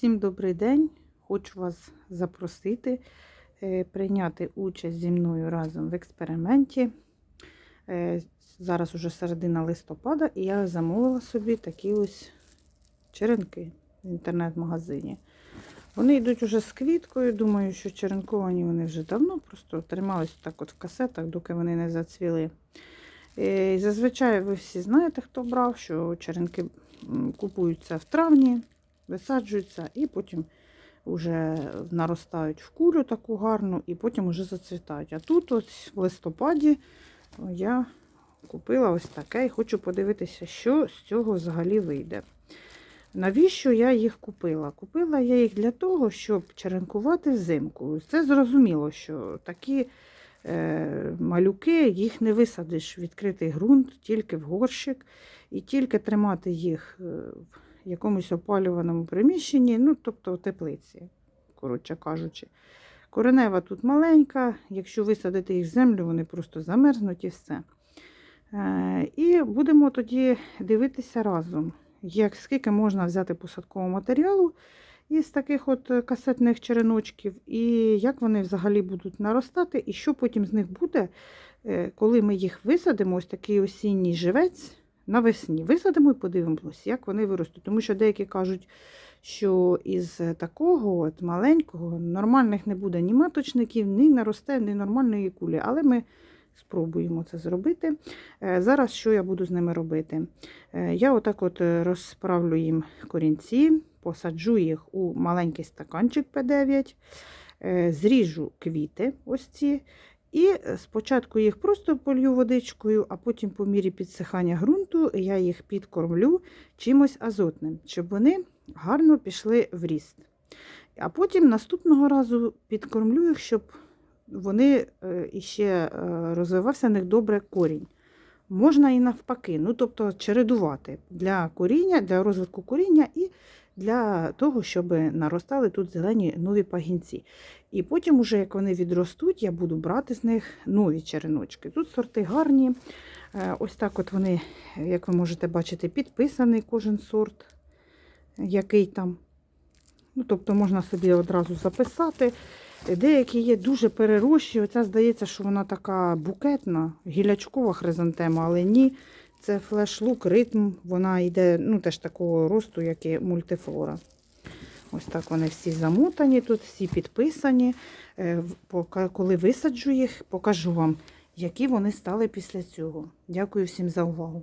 Всім добрий день! Хочу вас запросити е, прийняти участь зі мною разом в експерименті. Е, Зараз уже середина листопада, і я замовила собі такі ось черенки в інтернет-магазині. Вони йдуть уже з квіткою. Думаю, що черенковані вони вже давно, просто тримались так от в касетах, доки вони не зацвіли. Е, і Зазвичай ви всі знаєте, хто брав, що черенки купуються в травні, висаджуються і потім вже наростають в кулю таку гарну, і потім вже зацвітають. А тут ось в листопаді я купила ось таке і хочу подивитися, що з цього взагалі вийде. Навіщо я їх купила? Купила я їх для того, щоб черенкувати взимку. Це зрозуміло, що такі е, малюки, їх не висадиш в відкритий ґрунт, тільки в горщик, і тільки тримати їх е, якомусь опалюваному приміщенні, ну, тобто теплиці, коротше кажучи. Коренева тут маленька, якщо висадити їх в землю, вони просто замерзнуть і все. Е, і будемо тоді дивитися разом, як, скільки можна взяти посадкового матеріалу із таких от касетних череночків, і як вони взагалі будуть наростати, і що потім з них буде, е, коли ми їх висадимо, ось такий осінній живець навесні. Висадимо і подивимось, як вони виростуть. Тому що деякі кажуть, що із такого от маленького нормальних не буде ні маточників, ні наросте, ні нормальної кулі. Але ми спробуємо це зробити. Е, Зараз що я буду з ними робити? Е, Я отак от розправлю їм корінці, посаджу їх у маленький стаканчик П9, е, зріжу квіти ось ці. І е, спочатку їх просто полью водичкою, а потім по мірі підсихання ґрунту я їх підкормлю чимось азотним, щоб вони гарно пішли в ріст. А потім наступного разу підкормлю їх, щоб вони е, іще е, розвивався в них добре корінь. Можна і навпаки, ну тобто чередувати для коріння, для розвитку коріння для того, щоб наростали тут зелені нові пагінці. І потім, уже як вони відростуть, я буду брати з них нові череночки. Тут сорти гарні. Е, Ось так от вони, як ви можете бачити, підписаний кожен сорт, який там. Ну, Тобто можна собі одразу записати. Деякі є дуже перерощі. Оця здається, що вона така букетна, гілячкова хризантема, але ні. Це флеш-лук, ритм. Вона йде ну, теж такого росту, як і мультифлора. Ось так вони всі замотані, тут всі підписані. Е, Коли висаджу їх, покажу вам, які вони стали після цього. Дякую всім за увагу.